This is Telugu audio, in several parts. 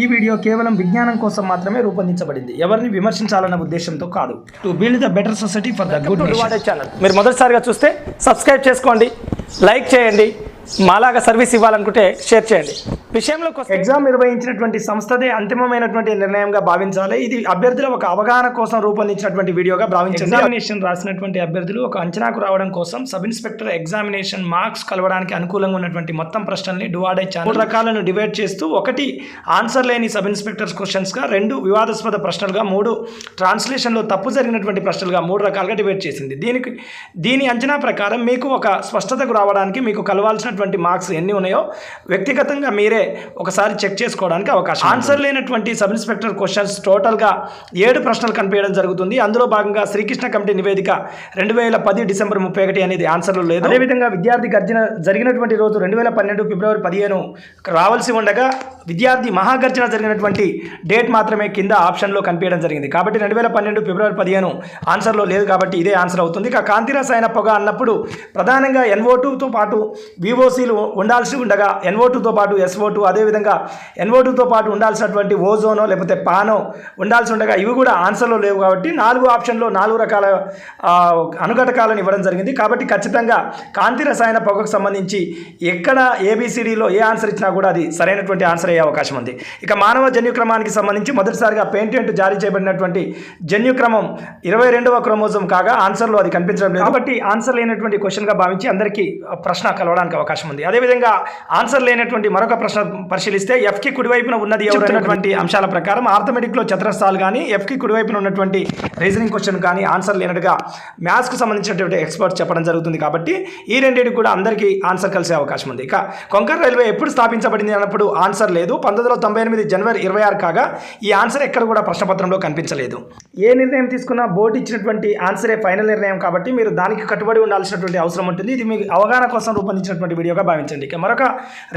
ఈ వీడియో కేవలం విజ్ఞానం కోసం మాత్రమే రూపొందించబడింది. ఎవరిని విమర్శించాలన్న ఉద్దేశంతో కాదు. To build the better society for the good channel మీరు మొదటిసారిగా చూస్తే సబ్స్క్రైబ్ చేసుకోండి లైక్ చేయండి మాలాగా సర్వీస్ ఇవ్వాలనుకుంటే షేర్ చేయండి. విషయంలోకి వస్తే ఎగ్జామ్ నిర్వహించినటువంటి సంస్థదే అంతిమమైనటువంటి నిర్ణయంగా భావించాలి. ఇది అభ్యర్థుల ఒక అవగాహన కోసం రూపొందించినటువంటి వీడియోగా భావించండి. ఎగ్జామినేషన్ రాసినటువంటి అభ్యర్థులు ఒక అంచనాకు రావడం కోసం సబ్ ఇన్స్పెక్టర్ ఎగ్జామినేషన్ మార్క్స్ కలవడానికి అనుకూలంగా ఉన్నటువంటి మొత్తం ప్రశ్నల్ని డివైడ్ మూడు రకాలను డివైడ్ చేస్తూ ఒకటి ఆన్సర్ లేని సబ్ ఇన్స్పెక్టర్స్ క్వశ్చన్స్గా రెండు వివాదాస్పద ప్రశ్నలుగా మూడు ట్రాన్స్లేషన్లో తప్పు జరిగినటువంటి ప్రశ్నలుగా మూడు రకాలుగా డివైడ్ చేసింది. దీనికి దీని అంచనా ప్రకారం మీకు ఒక స్పష్టతకు రావడానికి మీకు కలవాల్సినటువంటి మార్క్స్ ఎన్ని ఉన్నాయో వ్యక్తిగతంగా మీరే ఒకసారి చెక్ చేసుకోవడానికి అవకాశం ఆన్సర్ లేనటువంటి సబ్ ఇన్స్పెక్టర్ క్వశ్చన్స్ టోటల్గా ఏడు ప్రశ్నలు కనిపించడం జరుగుతుంది. అందులో భాగంగా శ్రీకృష్ణ కమిటీ నివేదిక రెండు వేల పది డిసెంబర్ ముప్పై ఒకటి అనేది ఆన్సర్లు లేదు. అదేవిధంగా విద్యార్థి గర్జన జరిగినటువంటి రోజు రెండు వేల పన్నెండు ఫిబ్రవరి పదిహేను రావాల్సి ఉండగా విద్యార్థి మహాగర్జన జరిగినటువంటి డేట్ మాత్రమే కింద ఆప్షన్లో కనిపించడం జరిగింది. కాబట్టి రెండు వేల పన్నెండు ఫిబ్రవరి పదిహేను ఆన్సర్లో లేదు కాబట్టి ఇదే ఆన్సర్ అవుతుంది. ఇక కాంతిరాస్ అయిన పొగ అన్నప్పుడు ప్రధానంగా ఎన్ఓ టూతో పాటు ఎన్ఓసీలు ఉండాల్సి ఉండగా ఎన్ఓ టూతో పాటు ఎస్ఓ టూ అదేవిధంగా ఎన్ఓ టూతో పాటు ఉండాల్సినటువంటి ఓజోనో లేకపోతే పానో ఉండాల్సి ఉండగా ఇవి కూడా ఆన్సర్లో లేవు కాబట్టి నాలుగు ఆప్షన్లో నాలుగు రకాల అనుఘటకాలను ఇవ్వడం జరిగింది. కాబట్టి ఖచ్చితంగా కాంతి రసాయన పొగకు సంబంధించి ఎక్కడ ఏబిసిడిలో ఏ ఆన్సర్ ఇచ్చినా కూడా అది సరైనటువంటి ఆన్సర్ అయ్యే అవకాశం ఉంది. ఇక మానవ జన్యుక్రమానికి సంబంధించి మొదటిసారిగా పేటెంట్ జారీ చేయబడినటువంటి జన్యుక్రమం ఇరవై రెండవ క్రమోజం కాగా ఆన్సర్లో అది కనిపించడం లేదు. కాబట్టి ఆన్సర్ లేనటువంటి క్వశ్చన్గా భావించి అందరికీ ప్రశ్న కలవడానికి అవకాశం ఉంది. అదేవిధంగా ఆన్సర్ లేనటువంటి మరొక ప్రశ్న పరిశీలిస్తే ఎఫ్కి కుడివైపున ఉన్నది ఎవరైనటువంటి అంశాల ప్రకారం ఆర్థమెటిక్లో చతురస్రాలు కానీ ఎఫ్కి కుడివైపున ఉన్నటువంటి రీజనింగ్ క్వశ్చన్ కానీ ఆన్సర్ లేనట్టుగా మ్యాథ్స్కు సంబంధించినటువంటి ఎక్స్పర్ట్స్ చెప్పడం జరుగుతుంది కాబట్టి ఈ రెండింటికి కూడా అందరికీ ఆన్సర్ కలిసే అవకాశం ఉంది. ఇక కొంకర్ రైల్వే ఎప్పుడు స్థాపించబడింది అన్నప్పుడు ఆన్సర్ లేదు. పంతొమ్మిది వందల తొంభై ఎనిమిది జనవరి ఇరవై ఆరు కాగా ఈ ఆన్సర్ ఎక్కడ కూడా ప్రశ్నపత్రంలో కనిపించలేదు. ఏ నిర్ణయం తీసుకున్నా బోర్డు ఇచ్చినటువంటి ఆన్సరే ఫైనల్ నిర్ణయం కాబట్టి మీరు దానికి కట్టుబడి ఉండాల్సినటువంటి అవసరం ఉంటుంది. ఇది మీకు అవగాహన కోసం రూపొందించినటువంటి వీడియోగా భావించండి. ఇక మరొక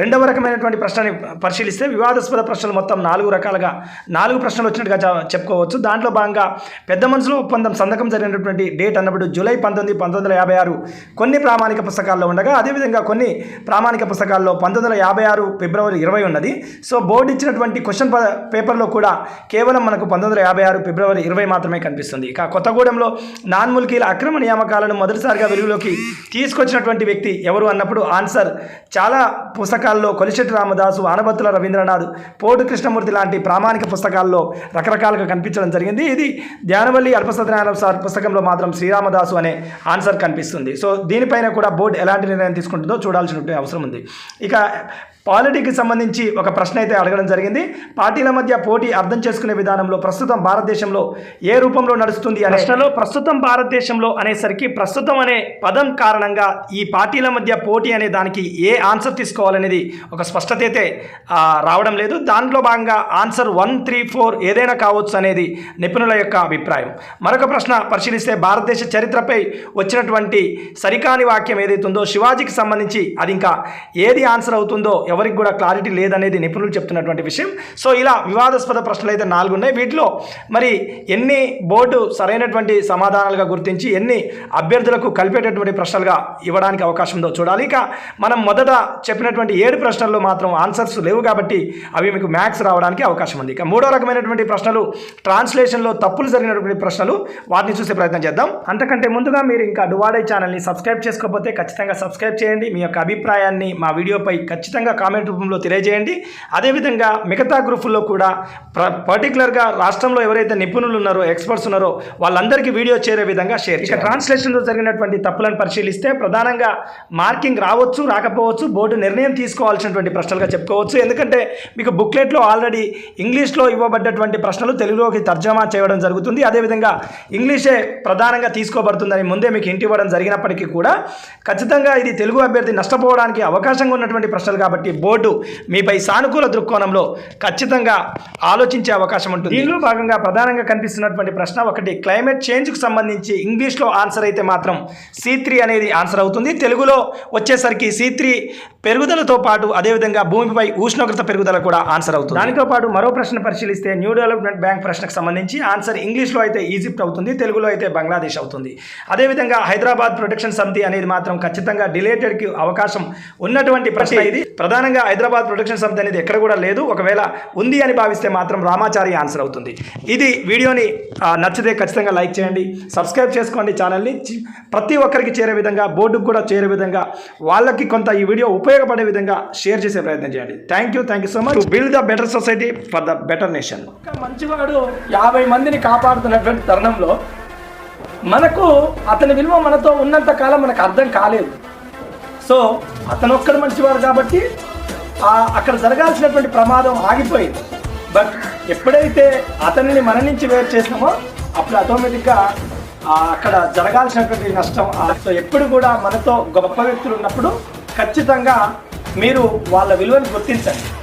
రెండవ రకమైనటువంటి ప్రశ్నని పరిశీలిస్తే వివాదాస్పద ప్రశ్నలు మొత్తం నాలుగు రకాలుగా నాలుగు ప్రశ్నలు వచ్చినట్టుగా చెప్పుకోవచ్చు. దాంట్లో భాగంగా పెద్ద మనుషుల ఒప్పందం సంతకం జరిగినటువంటి డేట్ అన్నప్పుడు జూలై పంతొమ్మిది పంతొమ్మిది వందల యాభై ఆరు కొన్ని ప్రామాణిక పుస్తకాల్లో ఉండగా అదేవిధంగా కొన్ని ప్రామాణిక పుస్తకాల్లో పంతొమ్మిది వందల యాభై ఆరు ఫిబ్రవరి ఇరవై ఉన్నది. సో బోర్డు ఇచ్చినటువంటి క్వశ్చన్ పేపర్లో కూడా కేవలం మనకు పంతొమ్మిది వందల యాభై ఆరు ఫిబ్రవరి ఇరవై మాత్రమే కనిపిస్తుంది. ఇక కొత్తగూడెంలో నాన్ ముల్కీల అక్రమ నియామకాలను మొదటిసారిగా వెలుగులోకి తీసుకొచ్చినటువంటి వ్యక్తి ఎవరు అన్నప్పుడు ఆన్సర్ చాలా పుస్తకాల్లో కొలిశెట్టి రామదాసు ఆనబత్తుల రవీంద్రనాథ్ పోటు కృష్ణమూర్తి లాంటి ప్రామాణిక పుస్తకాల్లో రకరకాలుగా కనిపించడం జరిగింది. ఇది ధ్యానవల్లి అల్పసత్యనారాయణ సార్ పుస్తకంలో మాత్రం శ్రీరామదాసు అనే ఆన్సర్ కనిపిస్తుంది. సో దీనిపైన కూడా బోర్డు ఎలాంటి నిర్ణయం తీసుకుంటుందో చూడాల్సినటువంటి అవసరం ఉంది. ఇక పాలిటీకి సంబంధించి ఒక ప్రశ్న అయితే అడగడం జరిగింది. పార్టీల మధ్య పోటీ అర్థం చేసుకునే విధానంలో ప్రస్తుతం భారతదేశంలో ఏ రూపంలో నడుస్తుంది అనే ప్రశ్నలో ప్రస్తుతం భారతదేశంలో అనేసరికి ప్రస్తుతం అనే పదం కారణంగా ఈ పార్టీల మధ్య పోటీ అనే దానికి ఏ ఆన్సర్ తీసుకోవాలనేది ఒక స్పష్టత అయితే రావడం లేదు. దాంట్లో భాగంగా ఆన్సర్ వన్ త్రీ ఫోర్ ఏదైనా కావచ్చు అనేది నిపుణుల యొక్క అభిప్రాయం. మరొక ప్రశ్న పరిశీలిస్తే భారతదేశ చరిత్రపై వచ్చినటువంటి సరికాని వాక్యం ఏదైతుందో శివాజీకి సంబంధించి అది ఇంకా ఏది ఆన్సర్ అవుతుందో ఎవరికి కూడా క్లారిటీ లేదనేది నిపుణులు చెప్తున్నటువంటి విషయం. సో ఇలా వివాదాస్పద ప్రశ్నలు అయితే నాలుగు ఉన్నాయి. వీటిలో మరి ఎన్ని బోర్డు సరైనటువంటి సమాధానాలుగా గుర్తించి ఎన్ని అభ్యర్థులకు కలిపేటటువంటి ప్రశ్నలుగా ఇవ్వడానికి అవకాశం ఉందో చూడాలి. ఇక మనం మొదట చెప్పినటువంటి ఏడు ప్రశ్నల్లో మాత్రం ఆన్సర్స్ లేవు కాబట్టి అవి మీకు మ్యాథ్స్ రావడానికి అవకాశం ఉంది. ఇక మూడో రకమైనటువంటి ప్రశ్నలు ట్రాన్స్లేషన్లో తప్పులు జరిగినటువంటి ప్రశ్నలు వాటిని చూసే ప్రయత్నం చేద్దాం. అంతకంటే ముందుగా మీరు ఇంకా డువాడే ఛానల్ని సబ్స్క్రైబ్ చేసుకోకపోతే ఖచ్చితంగా సబ్స్క్రైబ్ చేయండి. మీ యొక్క అభిప్రాయాన్ని మా వీడియోపై ఖచ్చితంగా కామెంట్ రూపంలో తెలియజేయండి. అదేవిధంగా మిగతా గ్రూపుల్లో కూడా ప్ర పర్టికులర్గా రాష్ట్రంలో ఎవరైతే నిపుణులు ఉన్నారో ఎక్స్పర్ట్స్ ఉన్నారో వాళ్ళందరికీ వీడియో చేరే విధంగా షేర్ ఇక ట్రాన్స్లేషన్లో జరిగినటువంటి తప్పులను పరిశీలిస్తే ప్రధానంగా మార్కింగ్ రావచ్చు. రాకపోవచ్చు బోర్డు నిర్ణయం తీసుకోవాల్సినటువంటి ప్రశ్నలుగా చెప్పుకోవచ్చు. ఎందుకంటే మీకు బుక్లెట్లో ఆల్రెడీ ఇంగ్లీష్లో ఇవ్వబడ్డటువంటి ప్రశ్నలు తెలుగులోకి తర్జమా చేయడం జరుగుతుంది. అదేవిధంగా ఇంగ్లీషే ప్రధానంగా తీసుకోబడుతుందని ముందే మీకు ఇంటి ఇవ్వడం జరిగినప్పటికీ కూడా ఖచ్చితంగా ఇది తెలుగు అభ్యర్థి నష్టపోవడానికి అవకాశంగా ఉన్నటువంటి ప్రశ్నలు కాబట్టి బోర్డు మీపై సానుకూల దృక్కోణంలో ఖచ్చితంగా ఆలోచించే అవకాశం ఉంటుంది. దీనిలో భాగంగా ప్రధానంగా కనిపిస్తున్నటువంటి ప్రశ్న ఒకటి క్లైమేట్ చేంజ్కు సంబంధించి ఇంగ్లీష్లో ఆన్సర్ అయితే మాత్రం సి త్రీ అనేది ఆన్సర్ అవుతుంది. తెలుగులో వచ్చేసరికి సి త్రీ పెరుగుదలతో పాటు అదేవిధంగా భూమిపై ఉష్ణోగ్రత పెరుగుదల కూడా ఆన్సర్ అవుతుంది. దానితో పాటు మరో ప్రశ్న పరిశీలిస్తే న్యూ డెవలప్మెంట్ బ్యాంక్ ప్రశ్నకు సంబంధించి ఆన్సర్ ఇంగ్లీష్లో అయితే ఈజిప్ట్ అవుతుంది తెలుగులో అయితే బంగ్లాదేశ్ అవుతుంది. అదేవిధంగా హైదరాబాద్ ప్రొటెక్షన్ సమితి అనేది మాత్రం ఖచ్చితంగా డిలేటెడ్కి అవకాశం ఉన్నటువంటి ప్రశ్న ఇది. ప్రధాన ప్రధానంగా హైదరాబాద్ ప్రొటెక్షన్ సమితి అనేది ఎక్కడ కూడా లేదు. ఒకవేళ ఉంది అని భావిస్తే మాత్రం రామాచారి ఆన్సర్ అవుతుంది. ఇది వీడియోని నచ్చితే ఖచ్చితంగా లైక్ చేయండి. సబ్స్క్రైబ్ చేసుకోండి ఛానల్ని. ప్రతి ఒక్కరికి చేరే విధంగా బోర్డుకు కూడా చేరే విధంగా వాళ్ళకి కొంత ఈ వీడియో ఉపయోగపడే విధంగా షేర్ చేసే ప్రయత్నం చేయండి. Thank you thank you so much build the better society for the better nation ఒక మంచివాడు యాభై మందిని కాపాడుతున్నటువంటి తరుణంలో మనకు అతని విలువ మనతో ఉన్నంత కాలం మనకు అర్థం కాలేదు. సో అతను ఒక్కడు మంచివాడు కాబట్టి అక్కడ జరగాల్సినటువంటి ప్రమాదం ఆగిపోయింది. బట్ ఎప్పుడైతే అతనిని మన నుంచి వేరు చేసినామో అప్పుడు ఆటోమేటిక్గా అక్కడ జరగాల్సినటువంటి నష్టం ఆ- సో ఎప్పుడు కూడా మనతో గొప్ప వ్యక్తులు ఉన్నప్పుడు ఖచ్చితంగా మీరు వాళ్ళ విలువను గుర్తించండి.